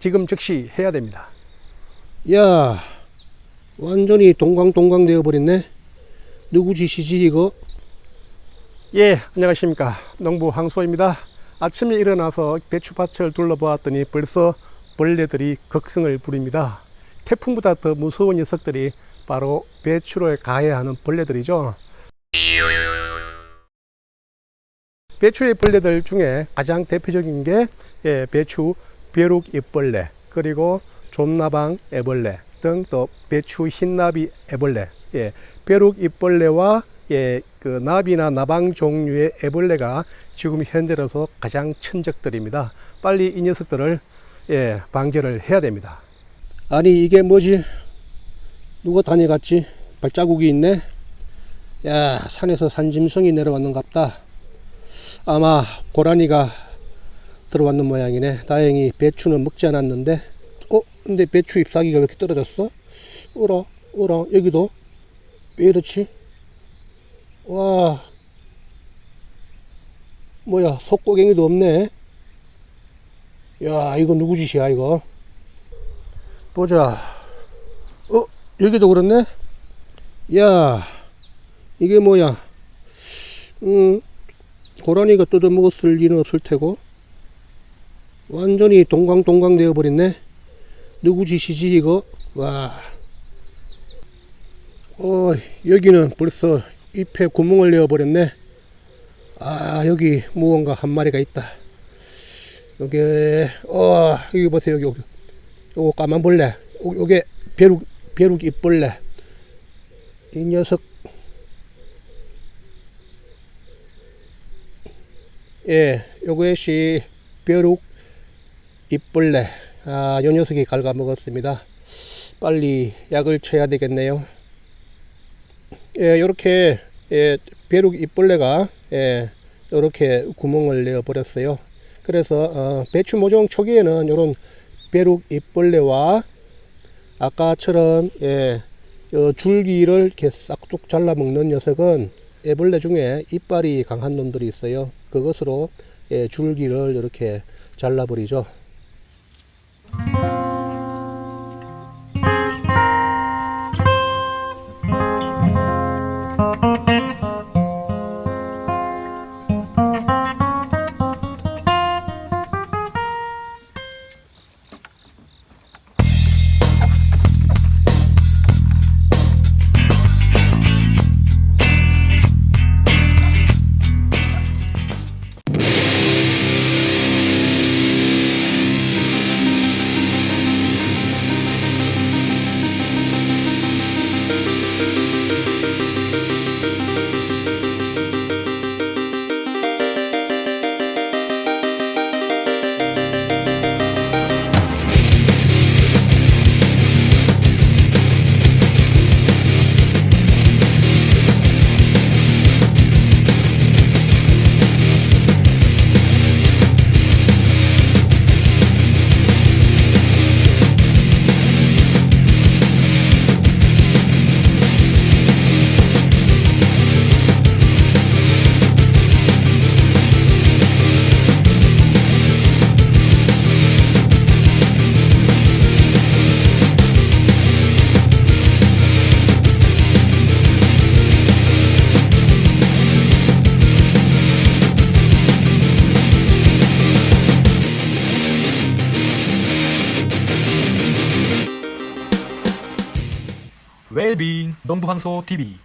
지금 즉시 해야 됩니다. 야, 완전히 동광동광 되어버렸네. 누구 짓이지 이거? 예, 안녕하십니까. 농부 황소입니다. 아침에 일어나서 배추밭을 둘러보았더니 벌써 벌레들이 극성을 부립니다. 태풍보다 더 무서운 녀석들이 바로 배추를 가해하는 벌레들이죠. 배추의 벌레들 중에 가장 대표적인 게 예, 배추 벼룩 잎벌레 그리고 좀나방 애벌레 등 또 배추 흰나비 애벌레 예, 벼룩 잎벌레와 예, 그 나비나 나방 종류의 애벌레가 지금 현재로서 가장 천적들입니다. 빨리 이 녀석들을 예, 방제를 해야 됩니다. 아니 이게 뭐지? 누가 다녀갔지? 발자국이 있네. 야, 산에서 산짐승이 내려왔는갑다. 아마 고라니가 들어왔는 모양이네. 다행히 배추는 먹지 않았는데. 어? 근데 배추 잎사귀가 왜 이렇게 떨어졌어? 어라, 어라, 여기도? 왜 이렇지? 와. 뭐야, 속고갱이도 없네. 야, 이거 누구 짓이야, 이거? 보자. 어, 여기도 그렇네? 야, 이게 뭐야? 음, 고라니가 뜯어먹었을 리는 없을 테고. 완전히 동광동광 되어버렸네. 누구 짓이지, 이거? 와. 어, 여기는 벌써 잎에 구멍을 내어버렸네. 아, 여기 무언가 한 마리가 있다. 여기, 어, 여기 보세요, 여기, 여기. 요거 까만 벌레, 요- 요게 벼룩, 벼룩 잎벌레. 이 녀석, 예, 요것이 벼룩 잎벌레. 아, 요 녀석이 갉아먹었습니다. 빨리 약을 쳐야 되겠네요. 예, 요렇게, 예, 벼룩 잎벌레가, 예, 요렇게 구멍을 내어 버렸어요. 그래서, 어, 배추 모종 초기에는 요런 벼룩 잎벌레와 아까처럼 예, 요 줄기를 이렇게 싹둑 잘라 먹는 녀석은 애벌레 중에 이빨이 강한 놈들이 있어요. 그것으로 예, 줄기를 이렇게 잘라버리죠. Thank you. 웰빙 농부황소 TV